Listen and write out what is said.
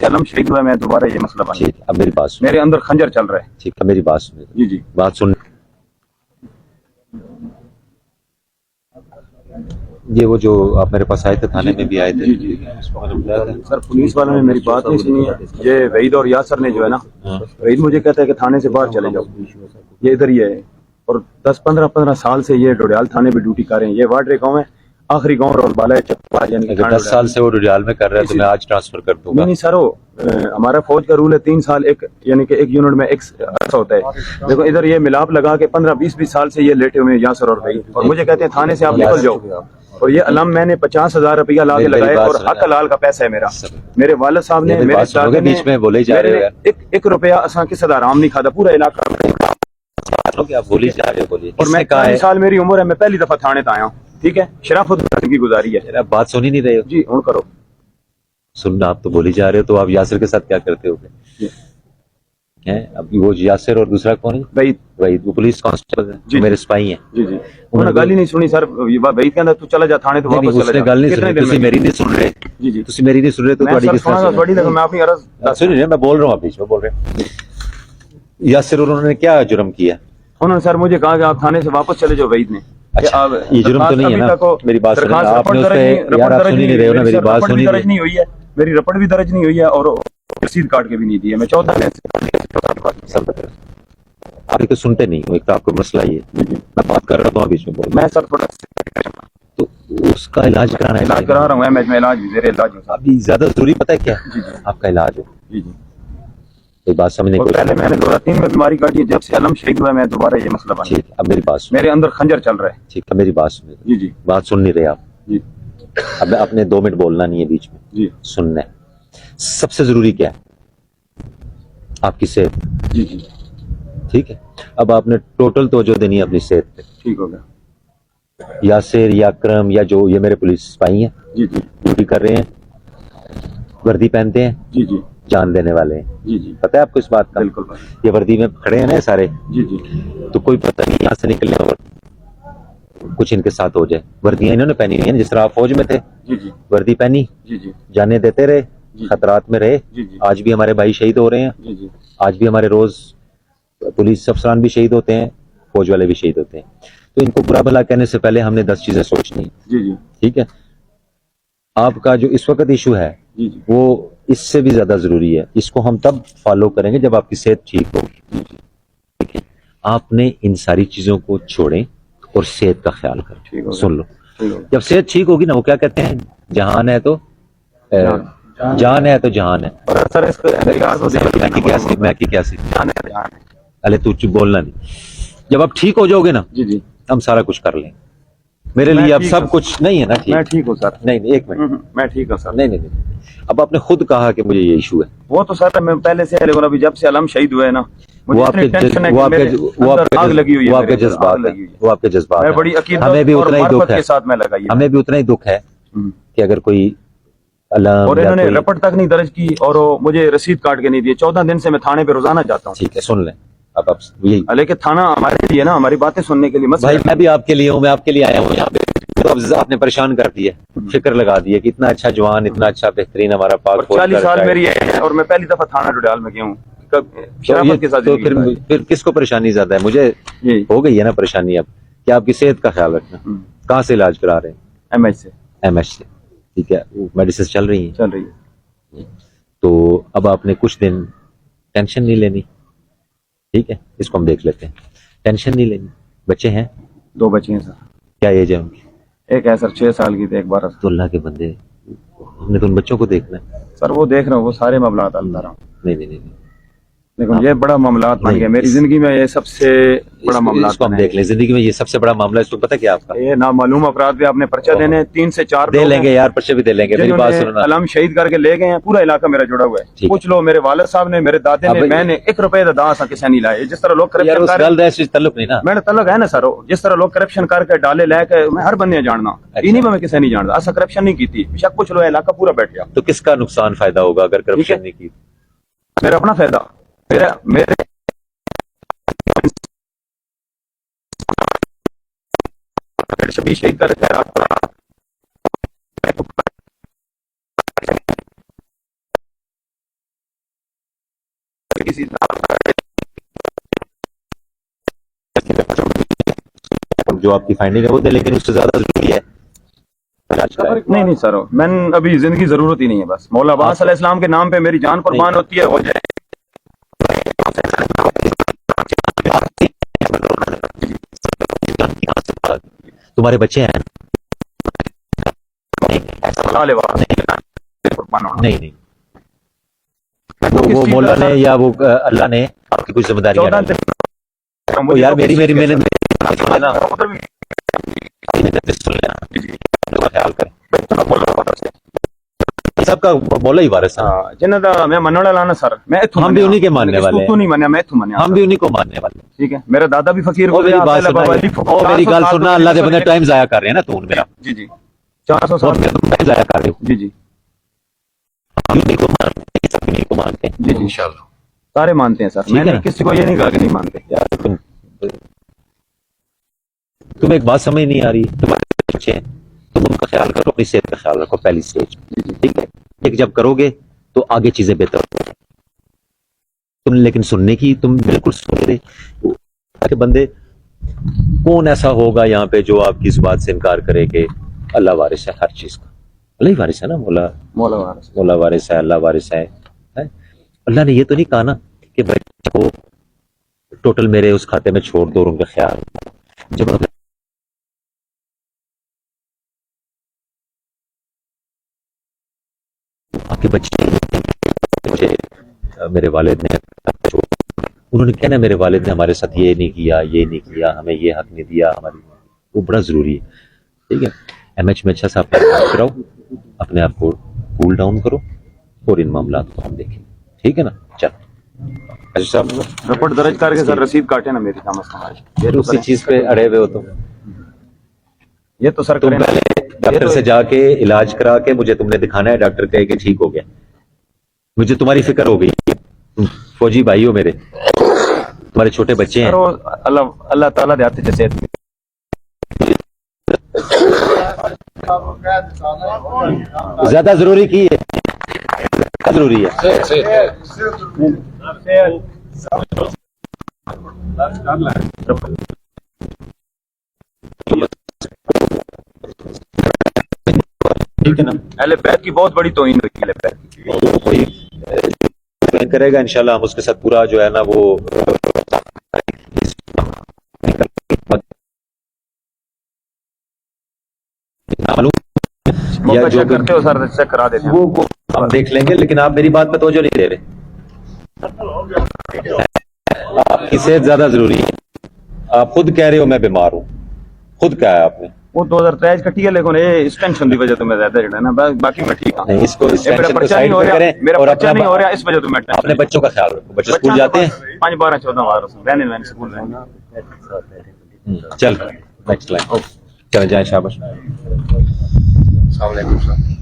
سے علم شہید ہوا میں دوبارہ یہ مسئلہ بن ٹھیک ہے اب میری بات سن میرے اندر خنجر چل رہا ہے۔ ٹھیک ہے میری بات سن جی جی۔ بات سن یہ وہ جو آپ میرے پاس آئے تھے تھانے میں بھی آئے تھے۔ جی جی۔ سر پولیس والوں نے میری بات نہیں سنی۔ ہے یہ وحید اور یاسر نے جو ہے نا ہاں۔ وحید مجھے کہتا ہے کہ تھانے سے باہر چلے جاؤ۔ یہ ادھر ہی ہے۔ اور دس پندرہ پندرہ سال سے یہ ڈوڈیال تھانے پہ ڈیوٹی کر رہے ہیں۔ یہ واڈرے گاؤں ہے آخری گاؤں اور بالا ہے چپا یعنی کہ دس سال سے وہ ڈوڈیال میں کر رہے ہیں تو میں آج ٹرانسفر کر دوں گا نہیں سر وہ ہمارا فوج کا رول ہے تین سال ایک یعنی کہ ایک یونٹ میں ایک عرصہ ہوتا ہے دیکھو ادھر یہ ملاپ لگا کے پندرہ بیس بیس سال سے یہ لیٹے ہوئے ہیں یاسر اور بھائی اور مجھے کہتے ہیں تھانے سے آپ نکل جاؤ اور یہ علم میں نے پچاس ہزار روپیہ لا کے بات اور۔ حق لال کا پیسہ ہے میرا۔ میرے والد صاحب نے میرے؟ دادے نے بیچ میں بولے ہی جا رہے ہو میرے یار۔ ایک روپیہ اساں کس دا آرام نہیں کھاتا پورا علاقہ اور میں ہے چالیس سال میری عمر ہے میں پہلی دفعہ تھانے آیا ہوں ٹھیک ہے؟ شرافت زندگی گزاری ہے۔ آپ بات سن ہی نہیں رہے ہو۔ جی ہوں کرو۔ سننا آپ تو بولی جا رہے ہو تو آپ یاسر کے ساتھ کیا کرتے ہو جی۔ ہیں؟ اب وہ یاسر اور دوسرا کون ہے؟ بھائی وہی وہ پولیس کانسٹیبل جی۔ ہے میرے سپاہی ہیں۔ جی جی۔ انہوں نے گل ہی نہیں سنی سر بھائی کہندا تو چلا جا تھانے تو واپس چلا جا۔ گل نہیں سنی تسی میری نہیں سن رہے۔ جی جی۔ تسی میری نہیں سن رہے تو سر کس طرح سنی؟ تھوڑی لگا میں اپنی عرض سنی نہیں میں بول رہا ہوں آپ بیچ میں بول رہے ہیں۔ یاسر انہوں نے کیا جرم کیا؟ انہوں نے سر مجھے کہا کہ آپ تھانے سے واپس چلے جاؤ وعید نے۔ اچھا، یہ جرم تو نہیں ہے ابھی نا؟ میری بات سنیں، آپ نے اس پہ- یار، آپ درج سن ہی نہیں رہے ہو نا، میری بات رپورٹ سن بھی ہی درج نہیں۔ ہوئی ہے میری رپورٹ بھی درج نہیں ہوئی ہے اور رسید کاٹ کے بھی نہیں دی ہے میں چودہ آپ تو سنتے نہیں ہو ایک تو آپ کو مسئلہ یہ ہے۔ میں بات کر رہا ہوں بیچ میں میں سر تھوڑا تو اس کا علاج کرانا ہے۔ علاج کرا رہا ہوں میں علاج بھی زیر علاج ہوں ابھی زیادہ ضروری پتہ ہے کیا؟ جی جی۔ آپ کا علاج ہو۔ جی جی۔ ایک بات سمجھنے کو پہلے میں نے دو میں بیماری کاٹی ہے جب سے علم شہید ہوا میں دوبارہ یہ مسئلہ بن ٹھیک اب میری بات میرے اندر خنجر چل رہا ہے۔ ٹھیک ہے میری بات سنیں جی جی۔ بات سن نہیں رہے آپ۔ جی۔ اب اپنے دو منٹ بولنا نہیں ہے بیچ میں۔ جی۔ سننا ہے۔ سب سے ضروری کیا ہے؟ آپ کی صحت۔ جی جی۔ ٹھیک ہے۔ اب آپ نے ٹوٹل توجہ دینی ہے اپنی صحت پہ۔ ٹھیک ہو گیا۔ یاسر یا اکرم یا جو یہ میرے پولیس سپاہی ہیں۔ جی جی۔ ڈیوٹی کر رہے ہیں۔ وردی پہنتے ہیں۔ جی جی۔ جان دینے والے ہیں۔ جی جی۔ پتہ ہے آپ کو اس بات کا؟ بالکل یہ وردی میں کھڑے ہیں نا سارے؟ جی جی۔ تو کوئی پتہ نہیں یہاں سے نکلنے اور کچھ ان کے ساتھ ہو جائے۔ وردیاں انہوں نے پہنی ہوئی ہیں جس طرح آپ فوج میں تھے۔ جی جی۔ وردی پہنی۔ جی جی۔ جانے دیتے رہے جی۔ خطرات میں رہے۔ جی جی۔ آج بھی ہمارے بھائی شہید ہو رہے ہیں۔ جی جی۔ آج بھی ہمارے روز پولیس افسران بھی شہید ہوتے ہیں فوج والے بھی شہید ہوتے ہیں۔ تو ان کو برا بھلا کہنے سے پہلے ہم نے دس چیزیں سوچنی۔ جی جی۔ ٹھیک ہے؟ آپ کا جو اس وقت ایشو ہے جی جی۔ وہ اس سے بھی زیادہ ضروری ہے۔ اس کو ہم تب فالو کریں گے جب آپ کی صحت ٹھیک ہوگی ٹھیک ہے۔ آپ نے ان ساری چیزوں کو چھوڑیں اور صحت کا خیال کریں۔ سن لو۔ جب صحت ٹھیک ہوگی نا وہ کیا کہتے ہیں؟ جہان ہے تو جان۔ ہے تو جہان ہے۔ ارے تو بولنا نہیں۔ جب آپ ٹھیک ہو جاؤ گے نا جی جی۔ ہم سارا کچھ کر لیں۔ گے میرے لیے اب سب۔ کچھ نہیں ہے نا میں ٹھیک۔ ہوں سر۔ نہیں نہیں ایک منٹ۔ میں ٹھیک ہوں سر۔ نہیں نہیں نہیں اب آپ نے خود کہا کہ مجھے یہ ایشو ہے۔ وہ تو سر میں پہلے سے لیکن ابھی جب سے علم شہید ہوئے نا وہ آپ کے جذبات وہ آپ کے ہمیں بھی اتنا ہی دکھ ہے۔ ہمیں بھی اتنا ہی دکھ ہے۔ کہ اگر کوئی اور انہوں نے رپورٹ تک نہیں درج کی اور مجھے رسید کاٹ کے نہیں دیے۔ چودہ دن سے میں تھانے پہ روزانہ جاتا ہوں۔ ٹھیک ہے سن لیں۔ اب آپ یہی۔ لیکن تھانہ ہمارے لیے نا ہماری باتیں سننے کے لیے مت بھائی میں بھی آپ کے لیے ہوں میں آپ کے لیے آیا ہوں یہاں پہ۔ تو آپ نے پریشان کر دیا فکر لگا دی ہے کہ اتنا اچھا جوان اتنا اچھا بہترین ہمارا پاک چالیس سال میری ہے اور میں پہلی دفعہ تھانہ ڈوڈیال میں گیا ہوں۔ پھر کس کو پریشانی زیادہ ہے؟ مجھے جی۔ ہو گئی ہے نا پریشانی اب کہ آپ کی صحت کا خیال رکھنا۔ کہاں سے علاج کرا رہے ہیں؟ ایم ایچ سے۔ ایم ایچ سے۔ ٹھیک ہے میڈیسن چل رہی ہیں۔ چل رہی ہے تو اب آپ نے کچھ دن ٹینشن نہیں لینی۔ ٹھیک ہے اس کو ہم دیکھ لیتے ہیں۔ ٹینشن نہیں لینی بچے ہیں؟ دو بچے ہیں سر۔ کیا ایج ہے ان کی؟ ایک ہے سر چھ سال کی تھی ایک بارہ سال۔ تو اللہ کے بندے ہم نے تو ان بچوں کو دیکھنا ہے۔ سر وہ دیکھ رہا ہوں وہ سارے معاملات اللہ رہا ہوں۔ نہیں نہیں نہیں۔ لیکن یہ بڑا معاملات بن نہیں، گیا میری زندگی میں یہ سب سے بڑا معاملات اس کو ہم دیکھ لیں زندگی میں یہ سب سے بڑا معاملہ ہے اس کو پتہ کیا آپ کا؟ ہے۔ یہ نامعلوم افراد بھی آپ نے پرچہ دینے ہیں، تین سے چار دے لیں گے یار پرچے بھی دے لیں گے میری بات سننا علم شہید کر کے لے گئے ہیں پورا علاقہ میرا جڑا ہوا ہے۔ ہے۔ کچھ لوگ میرے والد صاحب نے میرے دادے نے میں نے ایک روپے دا داں کسی نہیں لائے۔ جس طرح لوگ کرپشن کر سے تعلق نہیں نا۔ میرا تعلق ہے نا سر جس طرح لوگ کرپشن کر کے ڈالے لے کے میں ہر بندے جاننا۔ اچھا۔ انہیں میں میں کسی نہیں جانتا۔ ایسا کرپشن نہیں کی تھی شک کچھ لوگ علاقہ پورا بیٹھ گیا۔ تو کس کا نقصان فائدہ ہوگا اگر ہے۔ کرپشن نہیں کی میرا اپنا فائدہ۔ میرا میرے شہید کا جو آپ کی فائنڈنگ ہے وہ دے لیکن اس سے زیادہ ضروری ہے۔ نہیں نہیں سر میں ابھی زندگی ضرورت ہی نہیں ہے بس مولا عباس ہاں، علیہ السلام کے نام پہ میری جان قربان ہوتی ہے ہو جائے۔ تمہارے بچے ہیں نہیں نہیں وہ مولا نے یا وہ اللہ نے آپ کی کچھ ذمہ داری یار میری میری میں خیال کریں ਸਾਹਿਬ ਦਾ ਬੋਲਾ ਹੀ ਵਾਰਿਸ ਹਾਂ ਹਾਂ میں مننے والا ਮੰਨਣ سر میں ਸਰ ہم بھی انہی کے ماننے والے ہیں تو نہیں ਨਹੀਂ میں ਮੈਂ ਇੱਥੋਂ ہم بھی انہی کو ماننے والے ہیں۔ ٹھیک ہے میرا دادا بھی فقیر ہو گیا اللہ بابا جی ਸੁਣਾ میری ਮੇਰੀ سننا اللہ ਅੱਲਾ بندے ٹائم ضائع کر رہے ہیں نا تو میرا۔ جی جی 400 سال ਟਾਈਮ ਜ਼ਾਇਆ ਕਰ ਰਹੇ جی جی۔ ہم کو مانتے سب نہیں کو مانتے جی جی انشاءاللہ۔ سارے مانتے ہیں سر میں نے کسی کو یہ نہیں کہا کہ نہیں مانتے۔ تم تمہیں ایک بات سمجھ نہیں آ رہی تمہارے بچے ہیں۔ تم ان کا خیال کرو اپنی صحت کا خیال رکھو پہلی اسٹیج ٹھیک ہے؟ ایک جب کرو گے تو آگے چیزیں بہتر ہوں۔ تم لیکن سننے کی تم بالکل سن رہے۔ کہ بندے کون ایسا ہوگا یہاں پہ جو آپ کی اس بات سے انکار کرے کہ اللہ وارث ہے ہر چیز کا۔ اللہ ہی وارث ہے نا مولا۔ مولا وارث۔ مولا وارث ہے اللہ وارث ہے اللہ نے یہ تو نہیں کہا نا کہ بھائی کو ٹوٹل میرے اس کھاتے میں چھوڑ دو اور ان کا خیال۔ جب کے بچے مجھے میرے والد نے انہوں نے کہنا میرے والد نے ہمارے ساتھ یہ نہیں کیا یہ نہیں کیا ہمیں یہ حق نہیں دیا ہماری وہ بڑا ضروری ہے۔ ٹھیک ہے؟ ایم ایچ میں اچھا سا آپ کراؤ اپنے آپ کو کول ڈاؤن کرو اور ان معاملات کو ہم دیکھیں۔ ٹھیک ہے نا؟ چلو اچھا صاحب رپورٹ درج کر کے رسید کاٹے نا میری کام از چیز پہ اڑے ہوئے ہو تو یہ تو سر کریں۔ ڈاکٹر سے جا کے علاج کرا کے مجھے تم نے دکھانا ہے ڈاکٹر کہے کہ ٹھیک ہو گیا۔ مجھے تمہاری فکر ہو گئی۔ فوجی بھائی ہو میرے۔ تمہارے چھوٹے بچے ہیں۔ اللہ اللہ تعالیٰ دیتے جیسے۔ زیادہ ضروری کی ہے؟ ضروری ہے۔ اہل بیت کی بہت بڑی توہین ہوئی اہل بیت کی۔ وہ کرے گا انشاءاللہ ہم اس کے ساتھ پورا جو ہے نا وہ یا جو کرتے ہو سر کرا دیتے ہیں۔ وہ ہم دیکھ لیں گے لیکن آپ میری بات پہ توجہ نہیں دے رہے۔ آپ کی صحت زیادہ ضروری ہے۔ آپ خود کہہ رہے ہو میں بیمار ہوں۔ خود کہا ہے آپ نے۔ وہ دو ہزار تریج کٹھی ہے لیکن یہ اس ٹینشن کی وجہ تو میں زیادہ جڑا نا باقی میں ٹھیک ہوں اس کو اس ٹینشن کو سائیڈ پہ کریں میرا بچہ نہیں ہو رہا اس وجہ تو میں ٹینشن اپنے بچوں کا خیال رکھو۔ بچے سکول جاتے ہیں؟ پانچ بارہ چودہ بار رہنے لینے سکول رہنے چل۔ نیکسٹ لائن چل جائیں شابش السلام علیکم سر۔